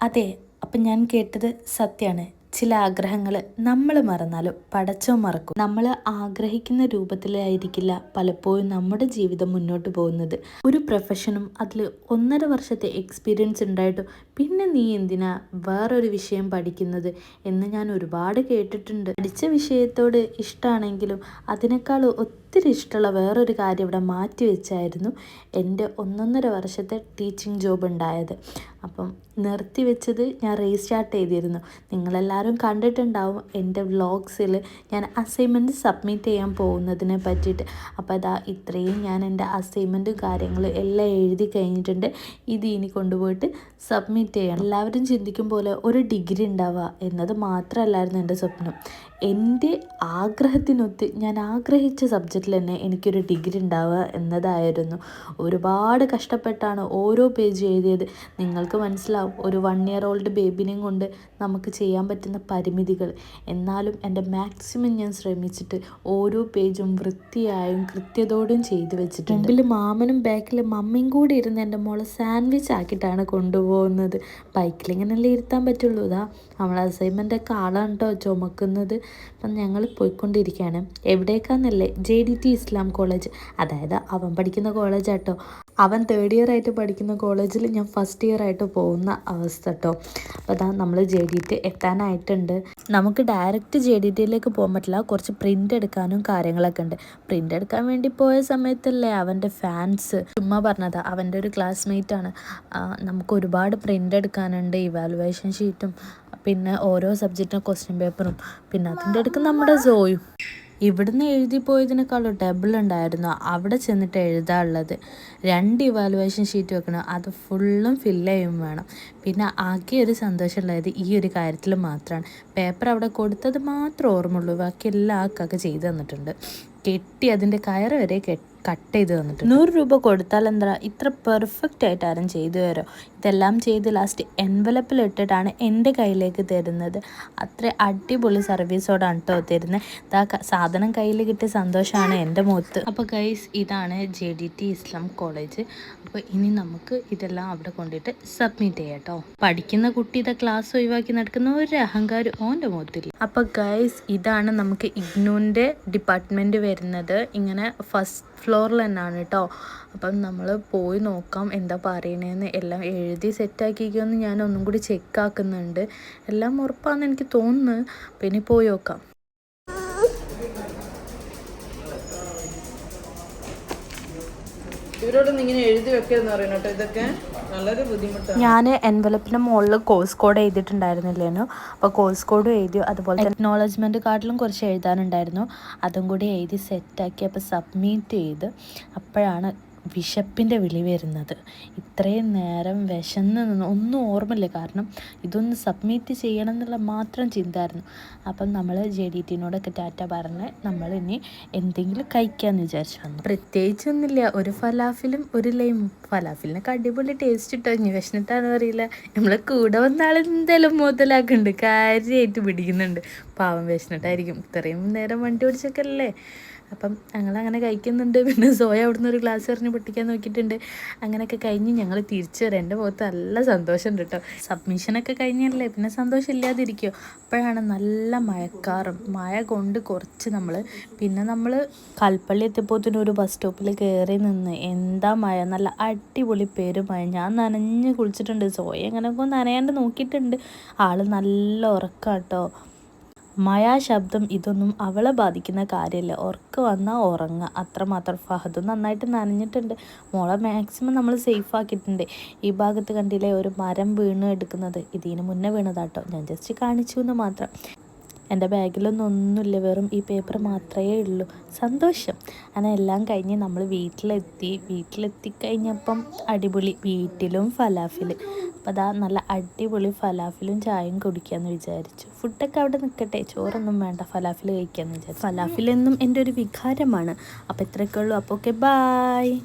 അതെ അപ്പം ഞാൻ കേട്ടത് സത്യമാണ് ചില ആഗ്രഹങ്ങൾ നമ്മൾ മറന്നാലും പടച്ചോ മറക്കും. നമ്മൾ ആഗ്രഹിക്കുന്ന രൂപത്തിലായിരിക്കില്ല പലപ്പോഴും നമ്മുടെ ജീവിതം മുന്നോട്ട് പോകുന്നത്. ഒരു പ്രൊഫഷനും അതിൽ ഒന്നര വർഷത്തെ എക്സ്പീരിയൻസ് ഉണ്ടായിട്ടും പിന്നെ നീ എന്തിനാ വേറൊരു വിഷയം പഠിക്കുന്നത് എന്ന് ഞാൻ ഒരുപാട് കേട്ടിട്ടുണ്ട്. പഠിച്ച വിഷയത്തോട് ഇഷ്ടമാണെങ്കിലും അതിനേക്കാൾ ഒത്തിരി ഇഷ്ടമുള്ള വേറൊരു കാര്യം ഇവിടെ മാറ്റി വെച്ചായിരുന്നു എന്റെ ഒന്നൊന്നര വർഷത്തെ ടീച്ചിങ് ജോബ് ഉണ്ടായത്. അപ്പം നിർത്തി വെച്ചത് ഞാൻ റീസ്റ്റാർട്ട് ചെയ്തിരുന്നു. നിങ്ങളെല്ലാവരും കണ്ടിട്ടുണ്ടാവും എന്റെ വ്ളോഗ്സിൽ ഞാൻ അസൈൻമെന്റ് സബ്മിറ്റ് ചെയ്യാൻ പോകുന്നതിനെ പറ്റിയിട്ട്. അപ്പോൾ അതാ ഇത്രയും ഞാൻ എന്റെ അസൈൻമെന്റും കാര്യങ്ങളും എല്ലാം എഴുതി കഴിഞ്ഞിട്ടുണ്ട്. ഇത് ഇനി കൊണ്ടുപോയിട്ട് സബ്മിറ്റ് ചെയ്യണം. എല്ലാവരും ചിന്തിക്കും പോലെ ഒരു ഡിഗ്രി ഉണ്ടാവുക എന്നത് മാത്രമല്ലായിരുന്നു എന്റെ സ്വപ്നം. എന്റെ ആഗ്രഹത്തിനൊത്ത് ഞാൻ ആഗ്രഹിച്ച സബ്ജക്റ്റിൽ തന്നെ എനിക്കൊരു ഡിഗ്രി ഉണ്ടാവുക എന്നതായിരുന്നു. ഒരുപാട് കഷ്ടപ്പെട്ടാണ് ഓരോ പേജ് എഴുതിയത്. നിങ്ങൾക്ക് മനസ്സിലാവും ഒരു വൺ ഇയർ ഓൾഡ് ബേബിനെയും കൊണ്ട് നമുക്ക് ചെയ്യാൻ പറ്റുന്ന പരിമിതികൾ. എന്നാലും എന്റെ മാക്സിമം ഞാൻ ശ്രമിച്ചിട്ട് ഓരോ പേജും വൃത്തിയായും കൃത്യതയോടും ചെയ്തു വെച്ചിട്ടുണ്ട്. മുമ്പിൽ മാമനും ബാക്കിൽ മമ്മിയും കൂടി ഇരുന്ന് എന്റെ മോളെ സാൻഡ്വിച്ച് ആക്കിയിട്ടാണ് കൊണ്ടുപോകുന്നത്. ബൈക്കിൽ ഇങ്ങനെയല്ലേ ഇരുത്താൻ പറ്റുള്ളൂ. ഇതാ നമ്മൾ അസൈൻമെന്റ് ഒക്കെ ആളാണ് കേട്ടോ ചുമക്കുന്നത്. അപ്പം ഞങ്ങൾ പോയിക്കൊണ്ടിരിക്കുകയാണ്. എവിടേക്കാന്നല്ലേ? J D T Islam college. അതായത് അവൻ പഠിക്കുന്ന കോളേജ് കേട്ടോ അവൻ തേർഡ് ഇയർ ആയിട്ട് പഠിക്കുന്ന കോളേജിൽ ഞാൻ ഫസ്റ്റ് ഇയർ ആയിട്ട് പോകുന്ന അവസ്ഥ കേട്ടോ അപ്പോൾ അതാ നമ്മൾ ജെ ഡി ടി എത്താനായിട്ടുണ്ട്. നമുക്ക് ഡയറക്റ്റ് ജെ ഡി ടിയിലേക്ക് പോകാൻ പറ്റില്ല. കുറച്ച് പ്രിന്റ് എടുക്കാനും കാര്യങ്ങളൊക്കെ ഉണ്ട്. പ്രിന്റ് എടുക്കാൻ വേണ്ടി പോയ സമയത്തല്ലേ അവന്റെ ഫാൻസ് ചുമ്മാ പറഞ്ഞതാ. അവന്റെ ഒരു ക്ലാസ്മേറ്റ് ആണ്. നമുക്ക് ഒരുപാട് പ്രിന്റ് എടുക്കാനുണ്ട് ഇവാലുവേഷൻ ഷീറ്റും പിന്നെ ഓരോ സബ്ജക്റ്റിനും ക്വസ്റ്റ്യൻ പേപ്പറും പിന്നെ അതിന്റെ അടുക്ക് നമ്മുടെ സോയും ഇവിടുന്ന് എഴുതി പോയതിനേക്കാളും ഡബിൾ ഉണ്ടായിരുന്നു. അവിടെ ചെന്നിട്ട് എഴുതാനുള്ളത് രണ്ട് ഇവാലുവേഷൻ ഷീറ്റ് വെക്കണം. അത് ഫുള്ളും ഫില്ല് ചെയ്യും വേണം. പിന്നെ ആകെ ഒരു സന്തോഷമുള്ളത് ഈ ഒരു കാര്യത്തിൽ മാത്രമാണ്. പേപ്പർ അവിടെ കൊടുത്തത് മാത്രം ഓർമ്മയുള്ളൂ. ബാക്കി എല്ലാ ആൾക്കൊക്കെ ചെയ്തു തന്നിട്ടുണ്ട്. കെട്ടി അതിന്റെ കയർ വരെ കെട്ടി കട്ട് ചെയ്ത് തന്നിട്ട് നൂറ് രൂപ കൊടുത്താൽ എന്താ ഇത്ര പെർഫെക്റ്റ് ആയിട്ട് ആരും ചെയ്തു തരോ? ഇതെല്ലാം ചെയ്ത് ലാസ്റ്റ് എൻവലപ്പിൽ ഇട്ടിട്ടാണ് എന്റെ കയ്യിലേക്ക് തരുന്നത്. അത്ര അടിപൊളി സർവീസോടാണ് കേട്ടോ തരുന്നത് ഇതാ സാധനം കയ്യിൽ കിട്ടിയ സന്തോഷമാണ് എന്റെ മുഖത്ത്. അപ്പോൾ ഗൈസ് ഇതാണ് J D T Islam college അപ്പോൾ ഇനി നമുക്ക് ഇതെല്ലാം അവിടെ കൊണ്ടിട്ട് സബ്മിറ്റ് ചെയ്യാം കേട്ടോ പഠിക്കുന്ന കുട്ടി ഇതാ ക്ലാസ് ഒഴിവാക്കി നടക്കുന്ന ഒരു അഹങ്കാരം ഓന്റെ മുഖത്തില്ല അപ്പോൾ ഗൈസ് ഇതാണ് നമുക്ക് ഇഗ്നൂന്റെ ഡിപ്പാർട്ട്മെന്റ് വരുന്നത്. ഇങ്ങനെ ഫസ്റ്റ് ഫ്ലോറിൽ തന്നെയാണ് കേട്ടോ അപ്പം നമ്മൾ പോയി നോക്കാം എന്താ പറയണതെന്ന് എല്ലാം എഴുതി സെറ്റാക്കിക്കുമെന്ന് ഞാൻ ഒന്നും കൂടി ചെക്ക് ആക്കുന്നുണ്ട് എല്ലാം ഉറപ്പാണെന്ന് എനിക്ക് തോന്നുന്നു. പിന്നെ പോയി നോക്കാം. ഇവരോടൊന്നും ഇങ്ങനെ എഴുതി വെക്കരുതെന്ന് പറയുന്നു കേട്ടോ ഇതൊക്കെ. ഞാൻ എൻവലപ്പിന്റെ മുകളിൽ കോഴ്സ് കോഡ് എഴുതിയിട്ടുണ്ടായിരുന്നില്ലേനു? അപ്പോൾ കോഴ്സ് കോഡ് എഴുതി അതുപോലെ അക്നോളജ്മെന്റ് കാർഡിലും കുറച്ച് എഴുതാനുണ്ടായിരുന്നു. അതും കൂടി എഴുതി സെറ്റാക്കി അപ്പോൾ സബ്മിറ്റ് ചെയ്ത് അപ്പോഴാണ് വിശപ്പിന്റെ വിളി വരുന്നത്. ഇത്രയും നേരം വിശന്ന് നിന്ന് ഒന്നും ഓർമ്മയില്ല. കാരണം ഇതൊന്ന് സബ്മിറ്റ് ചെയ്യണം എന്നുള്ള മാത്രം ചിന്തായിരുന്നു. അപ്പം നമ്മൾ ജെ ഡി ടിനോടൊക്കെ ടാറ്റ പറഞ്ഞ് നമ്മൾ ഇനി എന്തെങ്കിലും കഴിക്കാമെന്ന് വിചാരിച്ചു വന്നു പ്രത്യേകിച്ചൊന്നുമില്ല. ഒരു ഫലാഫിലും ഒരു ലൈമും. ഫലാഫിലിനൊക്കെ അടിപൊളി ടേസ്റ്റ് ഇട്ടോ ഇനി വിശന്നിട്ടാണെന്ന് അറിയില്ല. നമ്മളെ കൂടെ വന്ന എന്തെങ്കിലും മുതലാക്കുന്നുണ്ട്. കാര്യമായിട്ട് പിടിക്കുന്നുണ്ട്. പാവം വിശന്നിട്ടായിരിക്കും. ഇത്രയും നേരം വണ്ടി ഓടിച്ചൊക്കെ അല്ലേ? അപ്പം ഞങ്ങളങ്ങനെ കഴിക്കുന്നുണ്ട്. പിന്നെ സോയ അവിടുന്ന് ഒരു ഗ്ലാസ് എറിഞ്ഞ് പൊട്ടിക്കാൻ നോക്കിയിട്ടുണ്ട്. അങ്ങനെയൊക്കെ കഴിഞ്ഞ് ഞങ്ങൾ തിരിച്ചു വരാം. എന്റെ മുഖത്ത് നല്ല സന്തോഷമുണ്ട് കേട്ടോ. സബ്മിഷനൊക്കെ കഴിഞ്ഞല്ലേ? പിന്നെ സന്തോഷം ഇല്ലാതിരിക്കുമോ അപ്പോഴാണ് നല്ല മഴക്കാറും. മഴ കൊണ്ട് കുറച്ച് നമ്മൾ പിന്നെ നമ്മൾ കൽപ്പള്ളി എത്തിയപ്പോഴത്തേനും ഒരു ബസ് സ്റ്റോപ്പിൽ കയറി നിന്ന് എന്താ മഴ? നല്ല അടിപൊളി പേര് മഴ. ഞാൻ നനഞ്ഞ് കുളിച്ചിട്ടുണ്ട്. സോയ എങ്ങനെയൊക്കെ നനയാണ്ട് നോക്കിയിട്ടുണ്ട്. ആൾ നല്ല ഉറക്കാം കേട്ടോ മഴ ശബ്ദം ഇതൊന്നും അവളെ ബാധിക്കുന്ന കാര്യമല്ല. ഉറക്കം വന്നാൽ ഉറങ്ങുക അത്രമാത്രം ഫഹദും നന്നായിട്ട് നനഞ്ഞിട്ടുണ്ട്. മോളെ മാക്സിമം നമ്മൾ സേഫ് ആക്കിയിട്ടുണ്ട്. ഈ ഭാഗത്ത് കണ്ടില്ലേ ഒരു മരം വീണ് എടുക്കുന്നത്. ഇതിന് മുന്നേ വീണതാട്ടോ. ഞാൻ ജസ്റ്റ് കാണിച്ചു എന്ന് മാത്രം. എന്റെ ബാഗിലൊന്നും ഒന്നുമില്ല വെറും ഈ പേപ്പർ മാത്രമേ ഉള്ളൂ. സന്തോഷം. അങ്ങനെ എല്ലാം കഴിഞ്ഞ് നമ്മൾ വീട്ടിലെത്തി. വീട്ടിലെത്തി കഴിഞ്ഞപ്പം അടിപൊളി വീട്ടിലും ഫലാഫിൽ അപ്പോൾ അതാ നല്ല അടിപൊളി ഫലാഫിലും ചായയും കുടിക്കാമെന്ന് വിചാരിച്ചു. ഫുഡൊക്കെ അവിടെ നിൽക്കട്ടെ. ചോറൊന്നും വേണ്ട. ഫലാഫിൽ കഴിക്കാമെന്ന് വിചാരിച്ചു. ഫലാഫിലെന്നും എന്റെ ഒരു വികാരമാണ്. അപ്പോൾ ഇത്രയൊക്കെ ഉള്ളൂ. അപ്പോൾ ഓക്കെ ബായ്